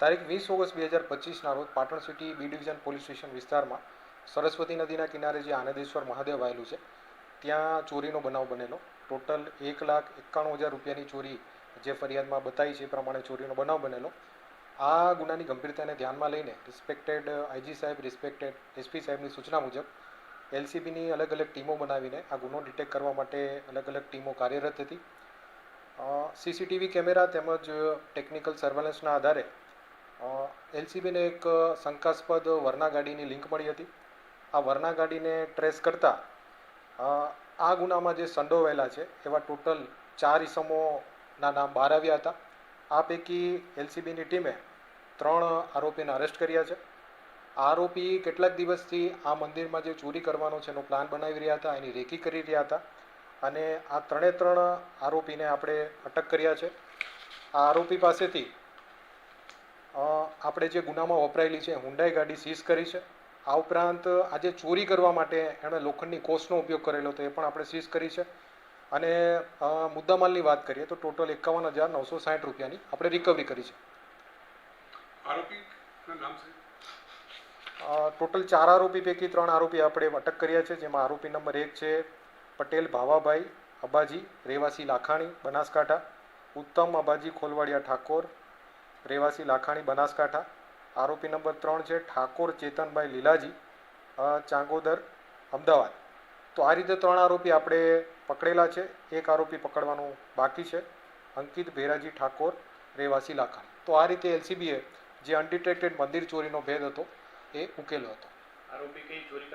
તારીખ વીસ ઓગસ્ટ બે હજાર પચીસના રોજ Patan city B division police station વિસ્તારમાં સરસ્વતી નદીના કિનારે જે આનંદેશ્વર મહાદેવ આવેલું છે, ત્યાં ચોરીનો બનાવ બનેલો. ટોટલ એક લાખ એકાણું હજાર રૂપિયાની ચોરી જે ફરિયાદમાં બતાવી છે એ પ્રમાણે ચોરીનો બનાવ બનેલો. આ ગુનાની ગંભીરતાને ધ્યાનમાં લઈને રિસ્પેક્ટેડ આઈજી સાહેબ રિસ્પેક્ટેડ એસપી સાહેબની સૂચના મુજબ એલસીબીની અલગ અલગ ટીમો બનાવીને આ ગુનો ડિટેક્ટ કરવા માટે અલગ અલગ ટીમો કાર્યરત હતી. સીસીટીવી કેમેરા તેમજ ટેકનિકલ સર્વેલન્સના આધારે એલસીબીને એક શંકાસ્પદ વરના ગાડીની લિંક મળી હતી. આ વરના ગાડીને ટ્રેસ કરતાં આ ગુનામાં જે સંડોવાયેલા છે, એવા ટોટલ ચાર ઇસમોના નામ બહાર આવ્યા હતા. આ પૈકી એલસીબીની ટીમે ત્રણ આરોપીને અરેસ્ટ કર્યા છે. આરોપી કેટલાક દિવસથી આ મંદિરમાં જે ચોરી કરવાનો છે એનો પ્લાન બનાવી રહ્યા હતા, એની રેકી કરી રહ્યા હતા. અને આ ત્રણે ત્રણ આરોપીને આપણે અટક કર્યા છે. આ આરોપી પાસેથી આપણે જે ગુનામાં વપરાયેલી છે હુંડાઈ ગાડી સીઝ કરી છે. આ ઉપરાંત આજે ચોરી કરવા માટે એણે લોખંડની કોષનો ઉપયોગ કરેલો હતો એ પણ આપણે સીઝ કરી છે. અને મુદ્દામાલની વાત કરીએ તો ટોટલ એકાવન હજાર નવસો સાઠ રૂપિયાની આપણે રિકવરી કરી છે. ટોટલ ચાર આરોપી પૈકી ત્રણ આરોપી આપણે અટક કર્યા છે જેમાં આરોપી નંબર એક છે પટેલ, ભાવાભાઈ, અબાજી રેવાસી લાખાણી, બનાસકાંઠા, ઉત્તમ અબાજી, ખોલવાડિયા, ઠાકોર રેવાસી લાખાણી, બનાસકાંઠા. આરોપી નંબર ત્રણ છે, ઠાકોર ચેતનભાઈ લીલાજી ચાંગોદર, અમદાવાદ. તો આ રીતે ત્રણ આરોપી આપણે પકડેલા છે. એક આરોપી પકડવાનું બાકી છે, અંકિત ભેરાજી ઠાકોર રેવાસી લાખાણી. તો આ રીતે એલસીબીએ જે અનડિટેક્ટેડ મંદિર ચોરીનો ભેદ હતો, એ ઉકેલો હતો. આરોપી કઈ ચોરી